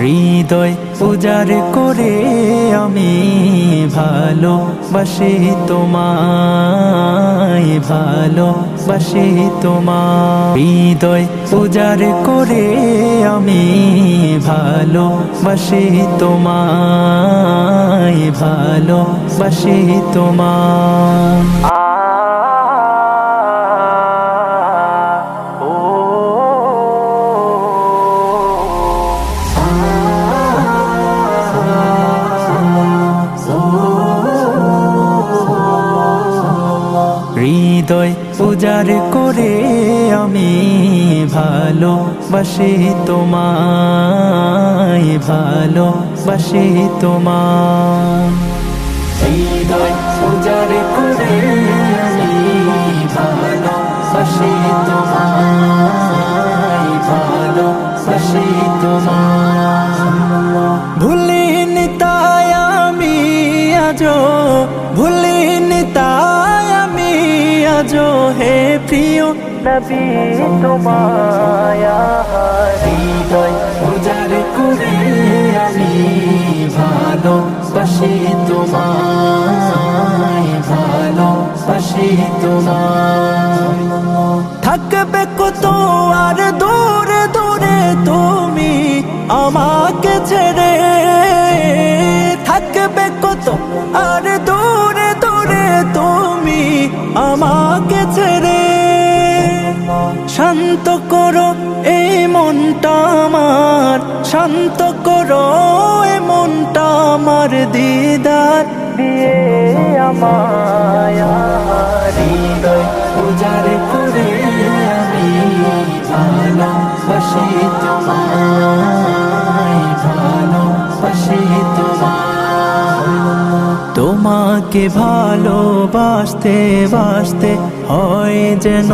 হৃদয় উজাড় করে আমি ভালো বাসি তোমায় ভালো বাসি তোমার হৃদয় উজাড় করে আমি ভালো বাসি তোমায় ভালো বাসি তোমার হৃদয় উজাড় করে আমি ভালো বাসি তোমায়। ভালো বাসি করে তোমায় ভালো বাসি তোমার ভুলিনি তাই আমি আজ ভুলিনি তাই আজ হে প্রিয় নবী তোমায় হৃদয় উজাড় করে আমি ভালো বাসি তোমায় ভালো বাসি তোমার থাকবে কত আর দূরে দূরে তুমি আমাকে ছেড়ে আমাকে ছেড়ে শান্ত করো এই মনটা আমার। শান্ত করো এই মনটা আমার দিদার। দিয়ে আমায় হৃদয় করে আমি ভালোবাসি তোমায়। তোমাকে ভালোবাসতে, বাসতে হয় যেন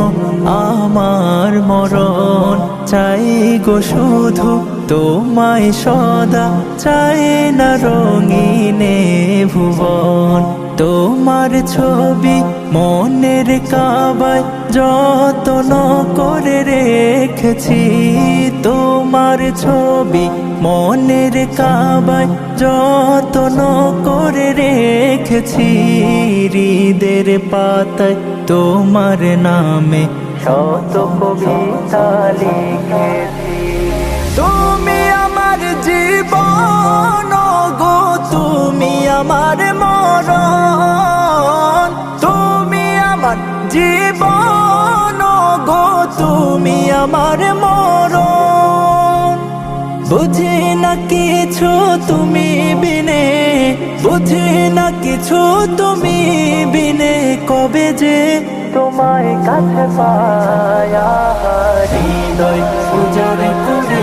আমার মরণ। চাই গো শুধু তোমায় সদা, চাই না রঙিনে ভুবন। তোমার ছবি মনের কাবায় যতন করে রেখেছি। তোমার ছবি মনের কাবায় যতন করে রেখেছি, হৃদের পাতায় তোমার নামে শত কবিতা লিখেছি। তুমি আমার জীবন গো তুমি আমার মরণ। তুমি আমার জীবন গো তুমি আমার মরণ। বুঝি না কিছু তুমি বিনে, বুঝি না কিছু তুমি বিনে, কবে যে তোমায় কাছে পায়া হৃদয় হৃদয় করে